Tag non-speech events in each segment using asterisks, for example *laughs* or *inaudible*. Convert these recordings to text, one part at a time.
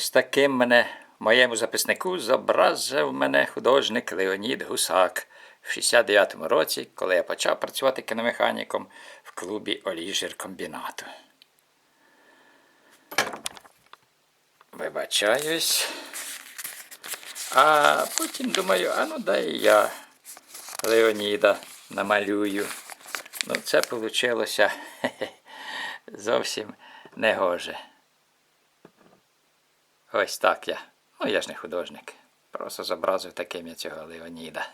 Ось таким мене моєму записнику зобразив мене художник Леонід Гусак в 69-му році, коли я почав працювати кіномеханіком в клубі Оліжиркомбінату. Вибачаюсь. А потім думаю, а ну дай я Леоніда намалюю. Ну, це вийшло *laughs* зовсім негоже. Ось так я. Ну, я ж не художник. Просто зобразив таким я цього Леоніда.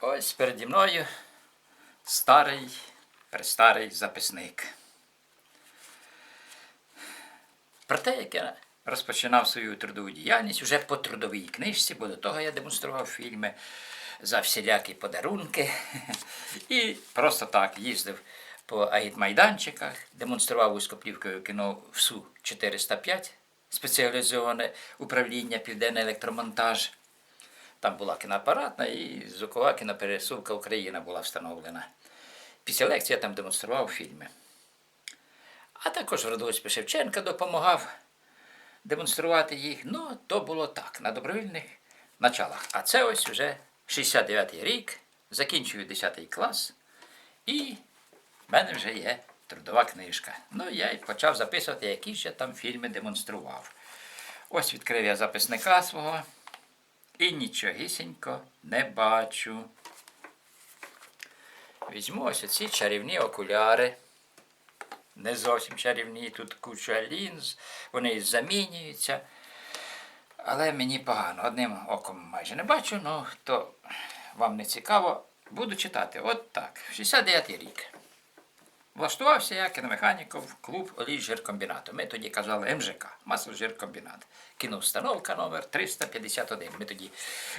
Ось переді мною старий, престарий записник. Про те, як я розпочинав свою трудову діяльність уже по трудовій книжці, бо до того я демонстрував фільми за всілякі подарунки. І просто так їздив по агітмайданчиках, демонстрував вузькоплівкове кіно ВСУ 405, спеціалізоване управління Південний електромонтаж. Там була кіноапаратна і звукова кінопересувка Україна була встановлена. Після лекції я там демонстрував фільми. А також Радовський Шевченка допомагав демонструвати їх. Ну, то було так, на добровільних началах. А це ось уже 69-й рік, закінчую 10 клас, і в мене вже є трудова книжка. Ну, я й почав записувати, які я там фільми демонстрував. Ось відкрив я записника свого і нічогісінько не бачу. Візьму ось ці чарівні окуляри. Не зовсім чарівні, тут куча лінз, вони замінюються. Але мені погано. Одним оком майже не бачу, ну то вам не цікаво. Буду читати. От так. 69-й рік. Влаштувався я кіномеханіком в клуб Олійжиркомбінату. Ми тоді казали МЖК, масложиркомбінат. Кіноустановка номер 351. Ми тоді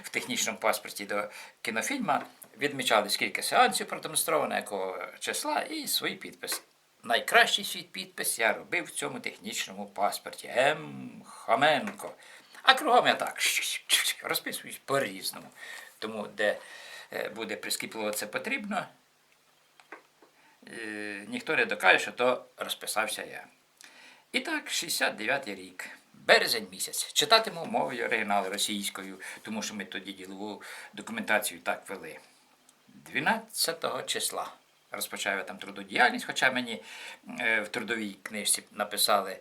в технічному паспорті до кінофільма відмічали, скільки сеансів продемонстровано, якого числа, і свій підпис. Найкращий свій підпис я робив в цьому технічному паспорті. М. Хоменко. А кругом я так розписуюсь по-різному. Тому, де е, буде прискіпливо це потрібно, е, ніхто не докаже, що то розписався я. І так, 69-й рік, березень місяць. Читатиму мовою оригіналу російською, тому що ми тоді ділову документацію так вели. 12 числа розпочав я там трудодіяльність, хоча мені е, в трудовій книжці написали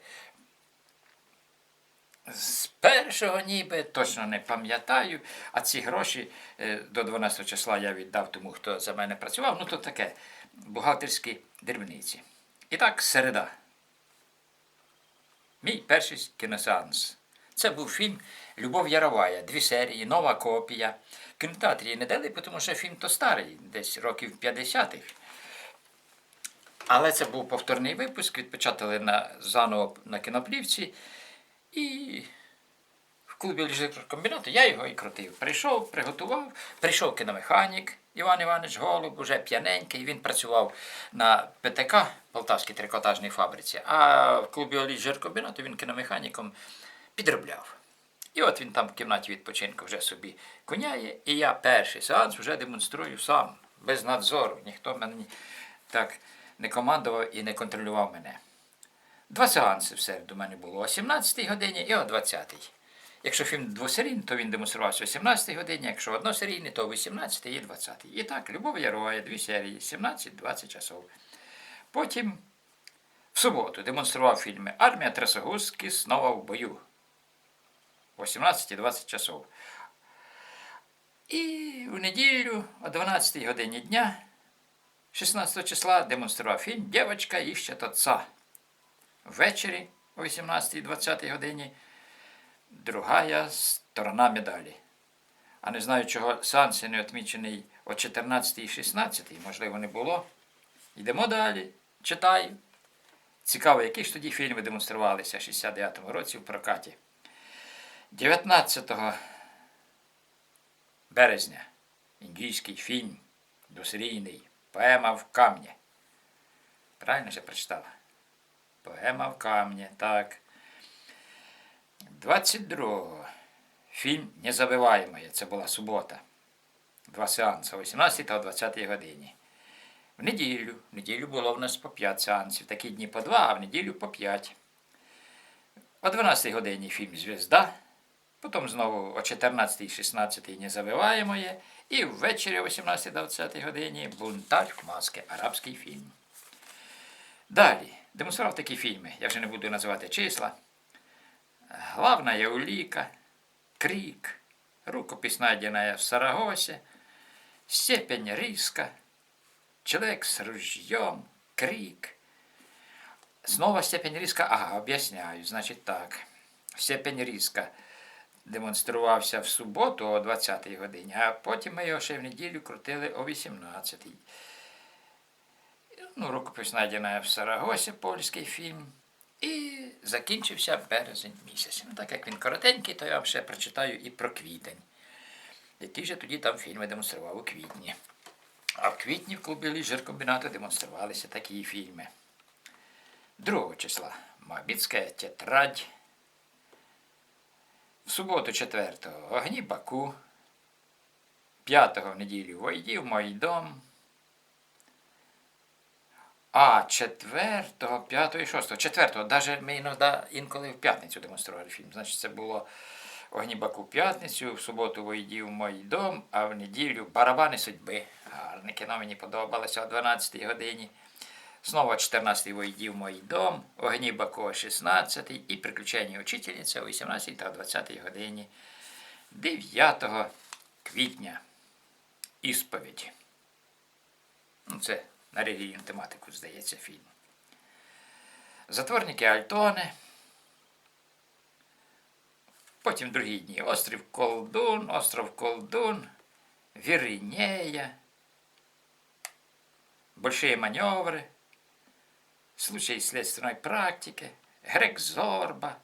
з першого ніби, точно не пам'ятаю, а ці гроші е, до 12 числа я віддав тому, хто за мене працював. Ну, то таке бухгалтерські дрібниці. І так, середа. Мій перший кіносеанс. Це був фільм Любов Яровая, дві серії, нова копія. В кінотеатрі не дали, тому що фільм то старий, десь років 50-х. Але це був повторний випуск, відпечатали на, заново на кіноплівці. І в клубі ліжкомбінату я його і крутив. Прийшов, приготував, прийшов кіномеханік Іван Іванович Голуб, уже п'яненький. Він працював на ПТК Полтавській трикотажній фабриці, а в клубі ліжкомбінату він кіномеханіком підробляв. І от він там в кімнаті відпочинку вже собі коняє, і я перший сеанс вже демонструю сам, без надзору. Ніхто мені так не командував і не контролював мене. Два сеанси в середу у мене було о 17 годині і о 20-й. Якщо фільм двосерійний, то він демонструвався о 17 годині, якщо односерійний, то о 18 і 20 І так, Любов Яровая, дві серії, 17-20 часов. Потім в суботу демонстрував фільми Армія Трасогузки снова в бою. О 17-20 часов. І в неділю о 12 годині дня, 16 числа, демонстрував фільм Дівочка іщет отца. Ввечері о 18-20 годині другая сторона медалі. А не знаю, чого сеанс не відмічений о 14 і 16, можливо, не було. Йдемо далі, читаю. Цікаво, які ж тоді фільми демонструвалися в 69-му році в прокаті. 19 березня індійський фільм досерійний Поема в камні. Правильно же прочитала? Поема в камні, так. 22-го. фільм Незабиваємоє. Це була субота. Два сеанси о 18 та о 20 годині. В неділю. В неділю було в нас по 5 сеансів. Такі дні по 2, а в неділю по 5. О 12 годині фільм Звізда. Потім знову о 14-16 Незабиваємоє. І ввечері о 18-20 годині Бунтар маски. Арабський фільм. Далі. Демонстрував такі фільми. Я вже не буду називати числа. Главна Яуліка, Крик, рукопись найденная в Сарагосе, Степень риска, Человек с ружьем, Крик. Снова степень риска. Ага, об'ясняю. Значить так. Степень риска демонструвався в суботу о 20-й годині, а потім ми його ще в неділю крутили о 18-й. Ну, рукопись найдена в Сарагосі, польський фільм. І закінчився березень місяць. Ну, так як він коротенький, то я вам ще прочитаю і про квітень. Які ж тоді там фільми демонстрував у квітні. А в квітні в клубі ліжеркомбінату демонструвалися такі фільми. 2 числа Моабітська тетрадь. В суботу 4-го Огні Баку. 5-го в неділю Войді в мій дом. А, 4-го, 5-го і 6-го. 4-го, навіть ми іноді інколи в п'ятницю демонстрували фільм. Значить, це було Огні Баку в п'ятницю, в суботу Войді в дом, а в неділю Барабани судьби. Гарне кіно мені подобалося о 12-й годині. Знову 14-й Войді в мій дом, Огні Баку 16-й і Приключення учительниця о 18 та 20 годині 9 квітня. Ісповідь. Ну, це на релігійну тематику, здається, фільм. Затворники Альтони. Потім другі дні. Острів Колдун, остров Колдун, Віринея, Большие маневры, случаи следственной практики, Грек Зорба,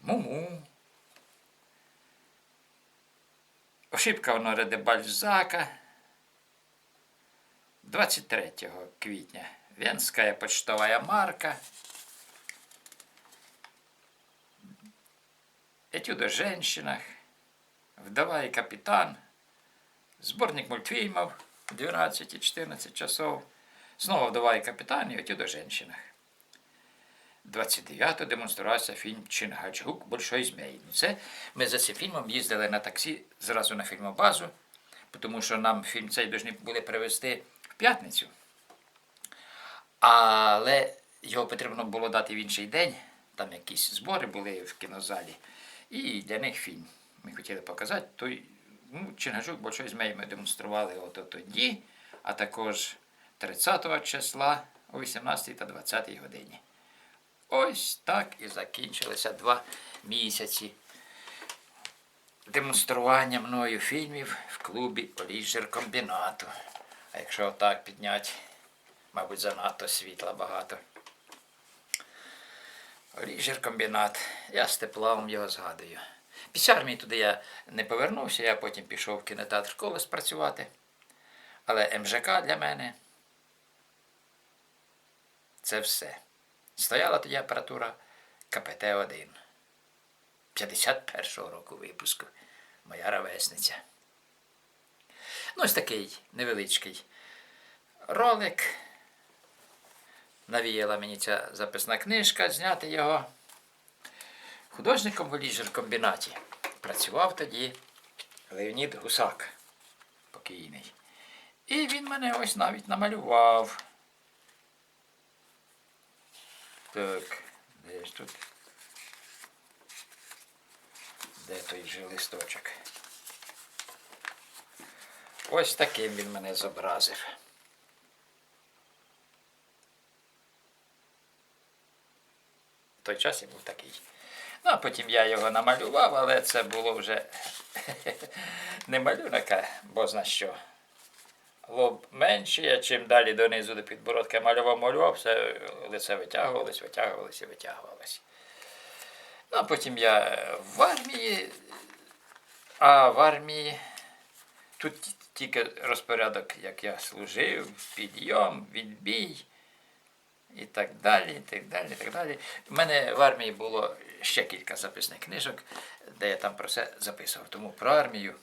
Муму, Ошибка Оноре де Бальзака, 23 квітня. Венська почтова марка, Этюд женщинах, Вдова и капитан, сборник мультфильмов 12-14 часов, снова Вдова и капитан и Этюд о женщинах. 29-го демонструвався фільм Чингачгук Большой змей. Це ми за цим фільмом їздили на таксі зразу на фільмобазу, тому що нам фільм цей повинні були привезти в п'ятницю. Але його потрібно було дати в інший день. Там якісь збори були в кінозалі. І для них фільм. Ми хотіли показати. Той, ну, Чингачук Большой змей ми демонстрували от тоді, а також 30 числа о 18 та 20 годині. Ось так і закінчилися два місяці демонстрування мною фільмів в клубі Оліжеркомбінату. А якщо отак підняти, мабуть, занадто світла багато. Оліжеркомбінат. Я з теплом його згадую. Після армії туди я не повернувся, я потім пішов в кінотеатр школи спрацювати. Але МЖК для мене це все. Стояла тоді апаратура КПТ-1. 51-го року випуску. Моя ровесниця. Ну, ось такий невеличкий ролик. Навіяла мені ця записна книжка, зняти його. Художником в ліжеркомбінаті працював тоді Леонід Гусак, покійний. І він мене ось навіть намалював. Так, де ж тут? Де той же листочок? Ось таким він мене зобразив. В той час я був такий. Ну, а потім я його намалював, але це було вже *laughs* не малюнок, а бозна що. Лоб менший, а чим далі донизу до підбородка малював, малював, все лице витягувалось, витягувалось і витягувалось. Ну, а потім я в армії, а в армії тут тільки розпорядок, як я служив, підйом, відбій і так далі, і так далі, і так далі. У мене в армії було ще кілька записних книжок, де я там про це записував. Тому про армію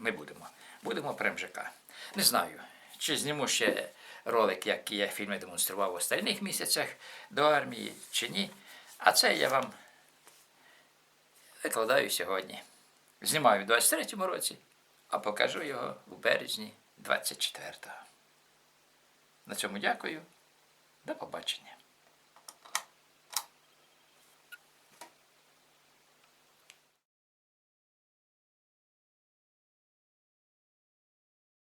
не будемо. Будемо про МЖК. Не знаю, чи зніму ще ролик, який я фільми демонстрував в останніх місяцях до армії, чи ні. А це я вам викладаю сьогодні. Знімаю в 23-му році, а покажу його у березні 24-го. На цьому дякую. До побачення.